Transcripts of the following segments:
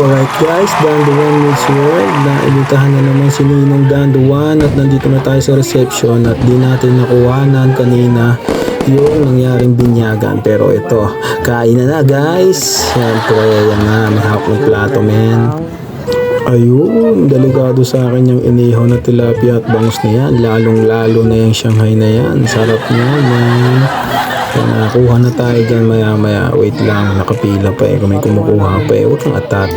Alright guys, Dan the One Meets World. Naibitahan na naman si Ninong Dan the One at nandito na tayo sa reception at di natin nakuhanan kanina yung nangyaring binyagan. Pero ito, kain na na guys. Siyempre, yan na, may hawak ng plato men. Ayun, delikado sa akin yung inihaw na tilapia at bangus na yan. Lalong lalo na yung Shanghai na yan. Sarap niya yan. Kaya nakakuha na tayo dyan maya maya. Wait lang, nakapila pa eh. Kung may kumukuha pa eh. Huwag kang atat.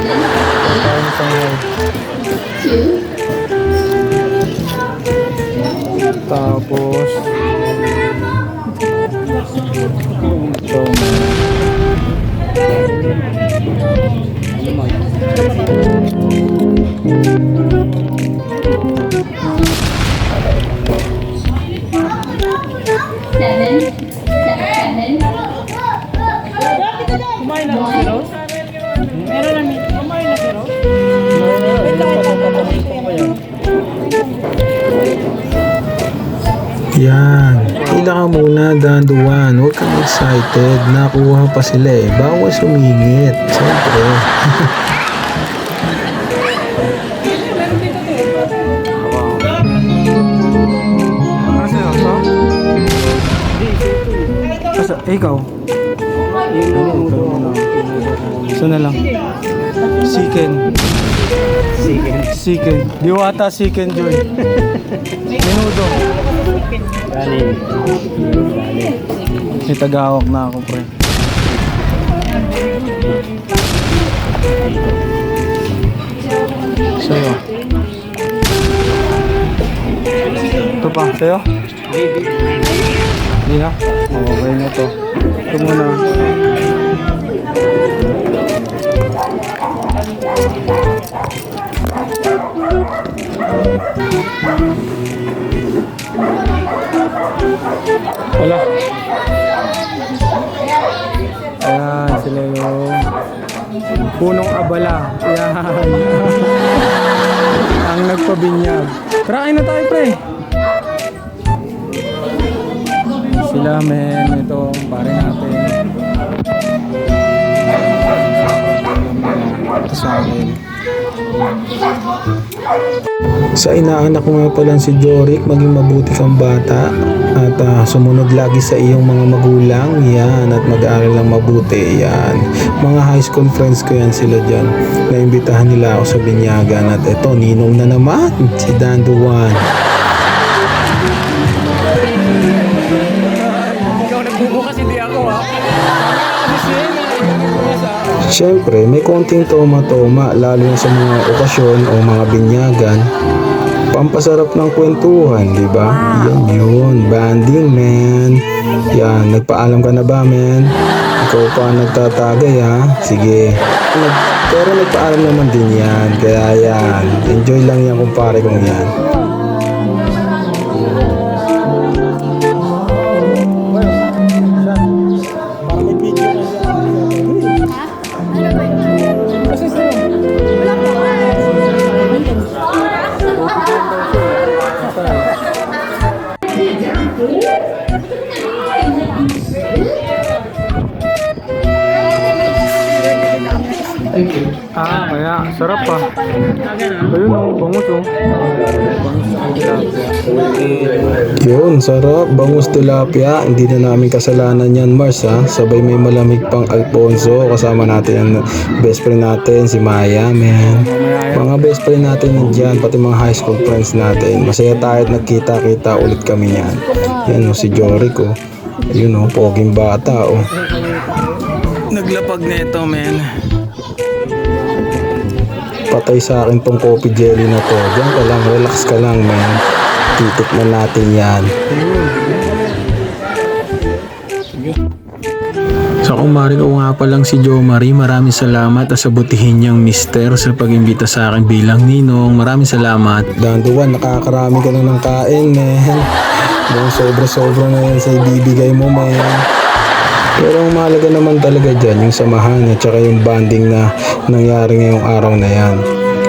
Tapos Yan. Hila ka muna, danduan. Huwag kang excited. Nakuha pa sila eh. Bawal sumingit. Siyempre. Ano sa'yo? Ito? Asa, eh, ikaw? Isa na lang. Siken. Siken. Siken. Diwata Siken Joy. Menudo. May tagahawak na ako, pre. Sa'yo. Ito pa, sa'yo? Hindi na? Okay na to. Ito muna. Wala. Ayan, sila yung punong abala. Ayan. Ang nagpabinyag. Kain na tayo, pre. Sila, men. Ito, pare natin. Ito sa akin. Sa inaanak ko nga pala si Jorik, maging mabuti kang bata at ah, sumunod lagi sa iyong mga magulang, yan, at mag-aaral lang mabuti, yan. Mga high school friends ko yan sila dyan. Naimbitahan nila ako sa binyagan at eto, ninong na naman, si Dan Siyempre, may konting toma-toma, lalo na sa mga okasyon o mga binyagan. Pampasarap ng kwentuhan, di ba? Yan yun, banding, man. Yan, nagpaalam ka na ba, man? Ikaw pa nagtatagay, ha? Sige. Nag pero nagpaalam naman din yan. Kaya yan, enjoy lang yan kumpare kong yan. Ah, kaya. Sarap pa. Ayun, oh. Bangus, oh. Bangus. Yun, sarap. Bangus tilapia. Hindi na namin kasalanan yan, Mars, ha? Sabay may malamig pang Alfonso. Kasama natin ang best friend natin, si Maya, man. Mga best friend natin nandiyan, pati mga high school friends natin. Masaya tayo at nagkita-kita ulit kami yan. Yan, oh, si Jorik, oh. Yun, oh, poging bata, oh. Naglapag na ito, men. Patay sa akin tong coffee jelly na to. Diyan ka lang, relax ka lang, man. Titikman natin yan. Sa kumari ko nga pa lang si Jo Marie, maraming salamat at sa butihin niyang mister sa pag-imbita sa akin bilang ninong. Maraming salamat. Danduan, nakakarami ka na ng kain, man. Yung sobra-sobra na yan sa ibibigay mo, man. Pero ang mahalaga naman talaga dyan, yung samahan at saka yung bonding na nangyari ngayong araw na yan.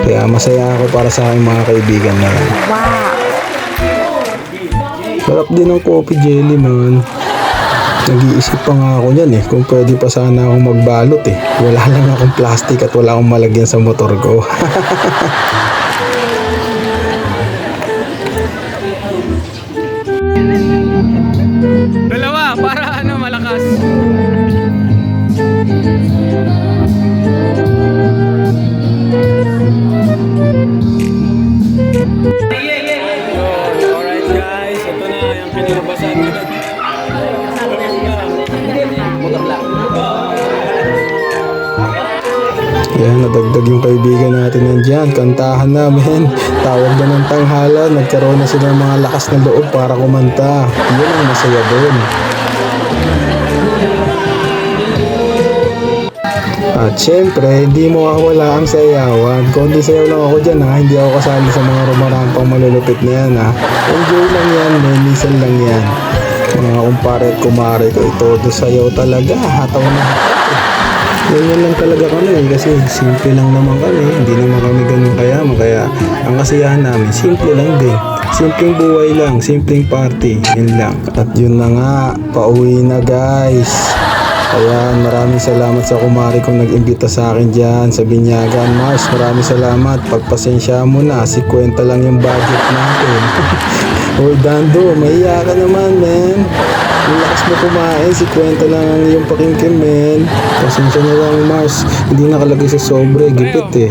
Kaya masaya ako para sa aking mga kaibigan na yan. Wow! Sarap din ng coffee jelly, man. Nag-iisip pa nga ako yan eh, kung pwede pa sana akong magbalot eh. Wala lang akong plastic at wala akong malagyan sa motor ko. Yan, nadagdag yung kaibigan natin nandyan. Kantahan namin. Tawag na ng tanghalan. Nagkaroon na sila ng mga lakas na loob para kumanta. Yun ang masaya doon. At syempre, hindi mo mawawala ang sayawan. Konti sayaw lang ako dyan ha. Hindi ako kasali sa mga rumarampang malulupit na yan ha. Enjoy lang yan, may minsan lang yan. Mga kumpare at kumare ko, ito, do sayaw talaga. Hataw na hataw. Ganyan lang talaga kami kasi simple lang naman kami. Hindi naman kami ganun kayaman. Kaya ang kasiyahan namin, simple lang din. Simpleng buhay lang, simpleng party. Yun lang. At yun na nga, pauwi na guys. Ayan, maraming salamat sa kumari kong nag-imbita sa akin dyan sa Binyagan. Mars, maraming salamat. Pagpasensya mo na, si kwenta lang yung budget natin. Uy, Dando, mahiya ka naman, man. Mo kumain, si kwenta lang ang iyong pakingkin, men. Pasensya na lang, Mars. Hindi nakalagay sa sobre, gipit eh.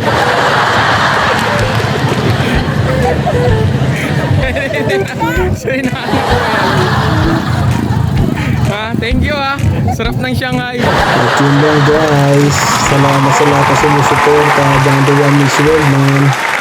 Ha, thank you ah. Sarap ng Shanghai. At yun lang, guys. Salamat sa lahat na sumusuporta. Dando One Miss World, man.